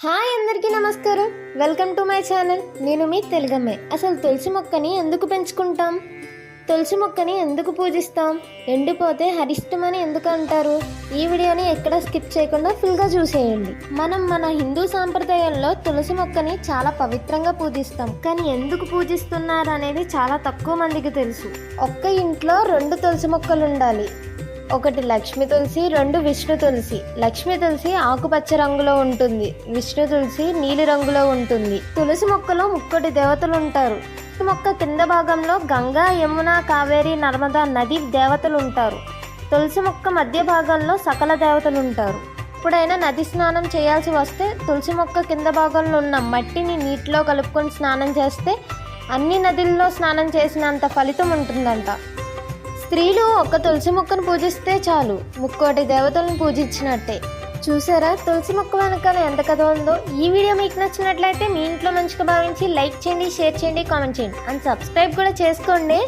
Hi అందరికీ నమస్కారం. Welcome to my channel. నేను మీ తెలుగమ్మే. అసలు తులసి మొక్కని ఎందుకు పెంచుకుంటాం? తులసి మొక్కని ఎందుకు పూజిస్తాం? ఎండిపోతే హరిష్టమని ఎందుకు అంటారు? ఈ వీడియోని ఎక్కడ స్కిప్ చేయకుండా ఫుల్గా చూసేయండి. మనం మన హిందూ సాంప్రదాయంలో తులసి మొక్కని చాలా పవిత్రంగా పూజిస్తాం. కానీ ఎందుకు పూజిస్తున్నారు అనేది చాలా తక్కువ మందికి తెలుసు. ఒక్క ఇంట్లో రెండు తులసి మొక్కలు ఉండాలి ఒకటి లక్ష్మి తులసి రెండు విష్ణు తులసి. లక్ష్మి తులసి ఆకుపచ్చ రంగులో ఉంటుంది. విష్ణు తులసి నీలి రంగులో ఉంటుంది. తులసి మొక్కలో ముక్కటి దేవతలు ఉంటారు తులసి మొక్క కింద భాగంలో గంగా యమున కావేరి నర్మదా నది దేవతలు ఉంటారు తులసి మొక్క మధ్య భాగంలో సకల దేవతలు ఉంటారు ఎప్పుడైనా నది స్నానం చేయాల్సి వస్తే తులసి మొక్క కింద భాగంలో ఉన్న మట్టిని నీటిలో కలుపుకొని స్నానం చేస్తే అన్ని నదుల్లో స్నానం చేసినంత ఫలితం ఉంటుందంట. స్త్రీలు ఒక్క తులసి మొక్కను పూజిస్తే చాలు. ముక్కోటి దేవతలను పూజించినట్టే. చూసారా? తులసి మొక్క వెనకాల ఎంత కథ ఉందో? ఈ వీడియో మీకు నచ్చినట్లయితే మీ ఇంట్లో మంచిగా భావించి లైక్ చేయండి షేర్ చేయండి కామెంట్ చేయండి. అండ్ సబ్స్క్రైబ్ కూడా చేసుకోండి.